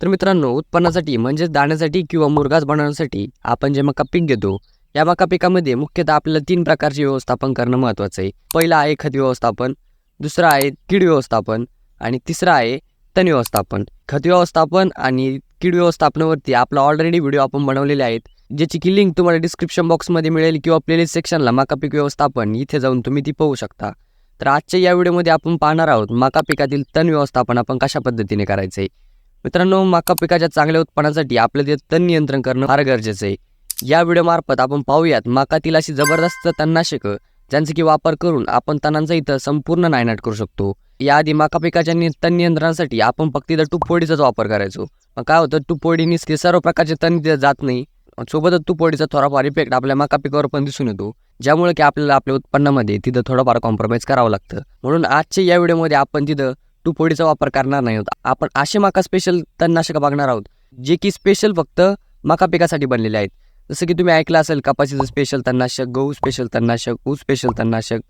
तर मित्रांनो उत्पन्नासाठी म्हणजेच दाण्यासाठी किंवा मुरगास बनवण्यासाठी आपण जे मका पीक घेतो या मका पिकामध्ये मुख्यतः आपल्याला तीन प्रकारचे व्यवस्थापन करणं महत्त्वाचं आहे. पहिलं आहे खत व्यवस्थापन दुसरं आहे कीड व्यवस्थापन आणि तिसरं आहे तण व्यवस्थापन. खत व्यवस्थापन आणि कीड व्यवस्थापनावरती आपला ऑलरेडी व्हिडिओ आपण बनवलेले आहेत ज्याची की लिंक तुम्हाला डिस्क्रिप्शन बॉक्समध्ये मिळेल किंवा प्लेलिस्ट सेक्शनला मका पीक व्यवस्थापन इथे जाऊन तुम्ही ती पाहू शकता. तर आजच्या या व्हिडिओमध्ये आपण पाहणार आहोत मका पिकातील तण व्यवस्थापन आपण कशा पद्धतीने करायचं आहे मित्रांनो मका पिकाच्या चांगल्या उत्पन्नासाठी आपलं ते तण नियंत्रण करणं फार गरजेचं आहे. या व्हिडिओमार्फत आपण पाहूयात मकातील अशी जबरदस्त तणनाशकं ज्यांचा की वापर करून आपण तणांचा इथं संपूर्ण नायनाट करू शकतो. याआधी मका पिकाच्या नि तण नियंत्रणासाठी आपण फक्त इथं टुपोडीचाच वापर करायचो. मग काय होतं टुपोडीनी ते सर्व प्रकारचे तण तिथं जात नाही. सोबतच टुपोडीचा थोडाफार इफेक्ट आपल्या मका पिकावर पण दिसून येतो. ज्यामुळे की आपल्याला आपल्या उत्पन्नामध्ये तिथं थोडंफार कॉम्प्रोमाइज करावं लागतं. म्हणून आजच्या या व्हिडिओमध्ये आपण तिथं टुपोडीचा वापर करणार नाही आहोत आपण असे माका स्पेशल तणनाशकं बघणार आहोत जे की स्पेशल फक्त मका पिकासाठी बनलेले आहेत. जसं की तुम्ही ऐकलं असेल कपाशीचं स्पेशल तणनाशक गहू स्पेशल तणनाशक ऊस स्पेशल तणनाशक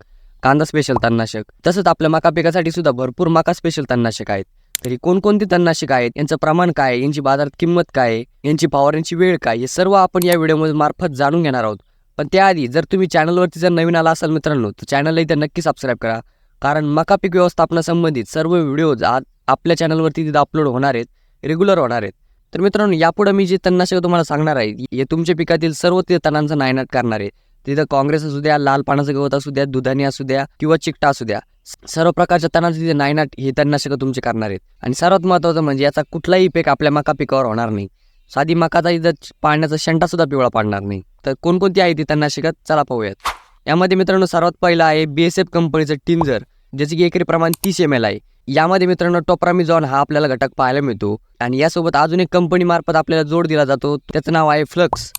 कांदा स्पेशल तणनाशक. तसंच आपल्या मका पिकासाठी सुद्धा भरपूर मका स्पेशल तणनाशक आहेत. तरी कोणकोणती तणनाशक आहेत यांचं प्रमाण काय यांची बाजारात किंमत काय यांची फवारण्याची वेळ काय हे सर्व आपण या व्हिडिओमध्ये मार्फत जाणून घेणार आहोत. पण त्याआधी जर तुम्ही चॅनलवरती जर नवीन आला असाल मित्रांनो तर चॅनलला इथं नक्की सबस्क्राईब करा. कारण मका पीक व्यवस्थापनासंबंधित सर्व व्हिडिओज आज आपल्या चॅनलवरती तिथं अपलोड होणार आहेत रेग्युलर होणार आहेत. तर मित्रांनो यापुढे मी जे तणनाशक तुम्हाला सांगणार आहे हे तुमच्या पिकातील सर्व ते तणांचा नायनाट करणार आहे. तिथं काँग्रेस असू द्या लाल पानाचं गवत असू द्या दुधानी असू द्या किंवा चिकटा असू द्या सर्व प्रकारच्या तणांचे तिथे नायनाट हे तणनाशकं तुमचे करणार आहेत. आणि सर्वात महत्त्वाचं म्हणजे याचा कुठलाही इफेक्ट आपल्या मका पिकावर होणार नाही. साधी मकाचा इथं पाण्याचा शेंटासुद्धा पिवळा पाडणार नाही. तर कोणकोणती आहे ती तणनाशकं चला पाहूयात. यामध्ये मित्रांनो सर्वात पहिलं आहे बी एस एफ कंपनीचं टिंजर ज्याचे की एकरी प्रमाण तीस एम एल आहे. यामध्ये मित्रांनो टोप्रामिझॉन हा आपल्याला घटक पाहायला मिळतो. आणि यासोबत अजून एक कंपनीमार्फत आपल्याला जोड दिला जातो. त्याचं नाव आहे फ्लक्स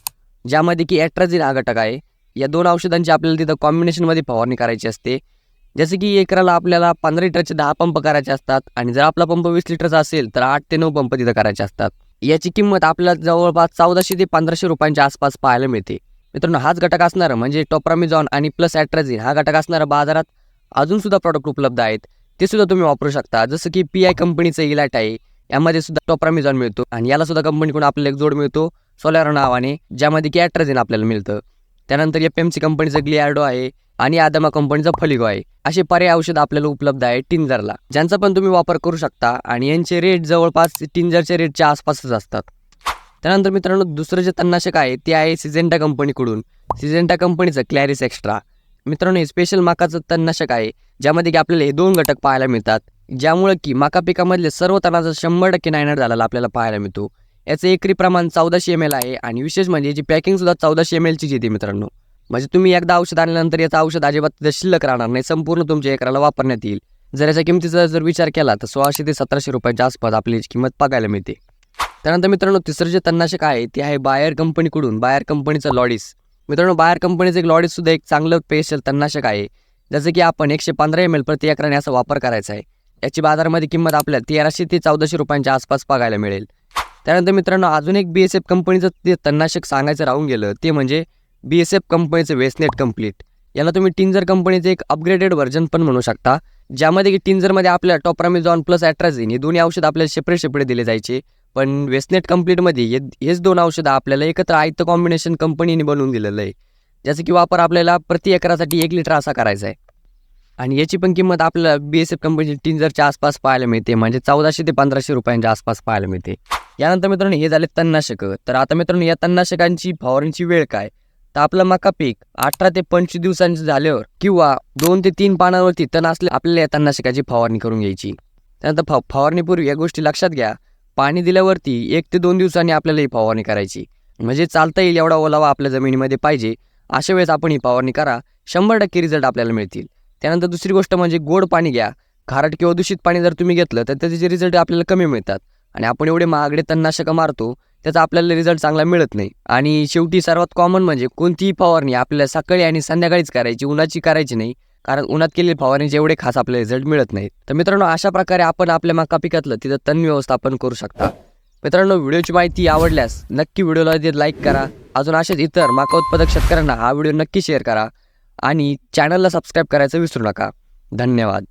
ज्यामध्ये की ॲट्राझिन हा घटक आहे. या दोन औषधांची आपल्याला तिथं कॉम्बिनेशनमध्ये फवारणी करायची असते. जसं की एकराला आपल्याला पंधरा लिटरचे दहा पंप करायचे असतात. आणि जर आपला पंप वीस लिटरचा असेल तर आठ ते नऊ पंप तिथं करायचे असतात. याची किंमत आपल्याला जवळपास चौदाशे ते पंधराशे रुपयांच्या आसपास पाहायला मिळते. मित्रांनो हाच घटक असणारं म्हणजे टोप्रामिझॉन आणि प्लस ॲट्राझिन. हा घटक असणारा बाजारात अजूनसुद्धा प्रॉडक्ट उपलब्ध आहेत. ते सुद्धा तुम्ही वापरू शकता. जसं की पी आय कंपनीचं इलाट आहे. यामध्ये सुद्धा टोप्रामिझॉन मिळतो आणि याला सुद्धा कंपनीकडून आपल्याला एक जोड मिळतो सोलॅरो नावाने ज्यामध्ये की ॲट्राझिन आपल्याला मिळतं. त्यानंतर एफ एम सी कंपनीचं ग्लियार्डो आहे आणि आदमा कंपनीचा फलिगो आहे. असे पर्याय औषध आपल्याला उपलब्ध आहे टिंजरला. ज्यांचा पण तुम्ही वापर करू शकता आणि यांचे रेट जवळपास टिंजरच्या रेटच्या आसपासच असतात. त्यानंतर मित्रांनो दुसरं जे तणनाशक आहे ते आहे सिजेंटा कंपनीकडून सिजेंटा कंपनीचं क्लॅरिस एक्स्ट्रा मित्रांनो हे स्पेशल माकाचं तणनाशक आहे ज्यामध्ये की आपल्याला हे दोन घटक पाहायला मिळतात. ज्यामुळे की माका पिकामधले सर्व तणाचा शंभर टक्के नायनाट झालेला आपल्याला पाहायला मिळतो. याचं एकरी प्रमाण चौदाशे एम एल आहे आणि विशेष म्हणजे याची पॅकिंगसुद्धा चौदाशे एम एलचीच येते मित्रांनो. म्हणजे तुम्ही एकदा औषध आणल्यानंतर याचं औषध अजिबात शिल्लक राहणार नाही संपूर्ण तुमच्या एकराला वापरण्यात येईल. जर याच्या किमतीचा जर विचार केला तर सोळाशे ते सतराशे रुपयाच्या आसपास आपली किंमत बघायला मिळते. त्यानंतर मित्रांनो तिसरं जे तणनाशक आहे ते आहे बायर कंपनीकडून बायर कंपनीचं लॉडीस. मित्रांनो बायर कंपनीचं एक लॉडिस सुद्धा एक चांगलं पेशल तणनाशक आहे. जसं की आपण एकशे पंधरा एम एल प्रति एकराने असा वापर करायचा आहे. याची बाजारामध्ये किंमत आपल्याला तेराशे ते चौदाशे रुपयांच्या आसपास बघायला मिळेल. त्यानंतर मित्रांनो अजून एक बी एस एफ कंपनीचं ते तणनाशक सांगायचं राहून गेलं ते म्हणजे बी एस एफ कंपनीचं वेस्टनेट कंप्लीट याला तुम्ही टिंजर कंपनीचं एक अपग्रेडेड व्हर्जन पण म्हणू शकता ज्यामध्ये की टिंजरमध्ये आपल्याला टॉप्रामिझॉन प्लस ॲट्राझिन हे दोन्ही औषध आपल्याला शेपडे शेपडे दिले जायचे. पण वेस्टनेट कंप्लीटमध्ये हे हेच दोन औषधं आपल्याला एकत्र आयतं कॉम्बिनेशन कंपनीने बनवून दिलेलं आहे. ज्याचा की वापर आपल्याला प्रति एकरासाठी एक लिटर असा करायचा आहे. आणि याची पण किंमत आपल्याला बी एस एफ कंपनीची टिंजरच्या आसपास पाहायला मिळते. म्हणजे चौदाशे ते पंधराशे रुपयांच्या आसपास पाहायला मिळते. यानंतर मित्रांनो हे झाले तणनाशकं तर आता मित्रांनो या तणनाशकांची फवारणीची वेळ काय? तर आपलं मका पीक अठरा ते पंचवीस दिवसांचं झाल्यावर किंवा दोन ते तीन पानांवरती तण असले आपल्याला या तणनाशकाची फवारणी करून घ्यायची. त्यानंतर फ फवारणीपूर्वी या गोष्टी लक्षात घ्या. पाणी दिल्यावरती एक ते दोन दिवसांनी आपल्याला ही फवारणी करायची. म्हणजे चालता येईल एवढा ओलावा आपल्या जमिनीमध्ये पाहिजे अशा वेळेस आपण ही फवारणी करा. शंभर टक्के रिझल्ट आपल्याला मिळतील. त्यानंतर दुसरी गोष्ट म्हणजे गोड पाणी घ्या. खारट किंवा दूषित पाणी जर तुम्ही घेतलं तर त्याचे रिझल्ट आपल्याला कमी मिळतात. आणि आपण एवढे महागडे तणनाशकं मारतो त्याचा आपल्याला रिझल्ट चांगला मिळत नाही. आणि शेवटी सर्वात कॉमन म्हणजे कोणतीही फवारणी आपल्याला सकाळी आणि संध्याकाळीच करायची उन्हाची करायची नाही. कारण उन्हात केलेली फवारणी जेवढे खास आपले रिझल्ट मिळत नाहीत. तर मित्रांनो अशा प्रकारे आपण आपल्या मका पिकातलं तिथं तण व्यवस्थापन करू शकता. मित्रांनो व्हिडिओची माहिती आवडल्यास नक्की व्हिडिओला लाईक करा. अजून असेच इतर माका उत्पादक शेतकऱ्यांना हा व्हिडिओ नक्की शेअर करा. आणि चॅनलला सबस्क्राईब करायचं विसरू नका. धन्यवाद.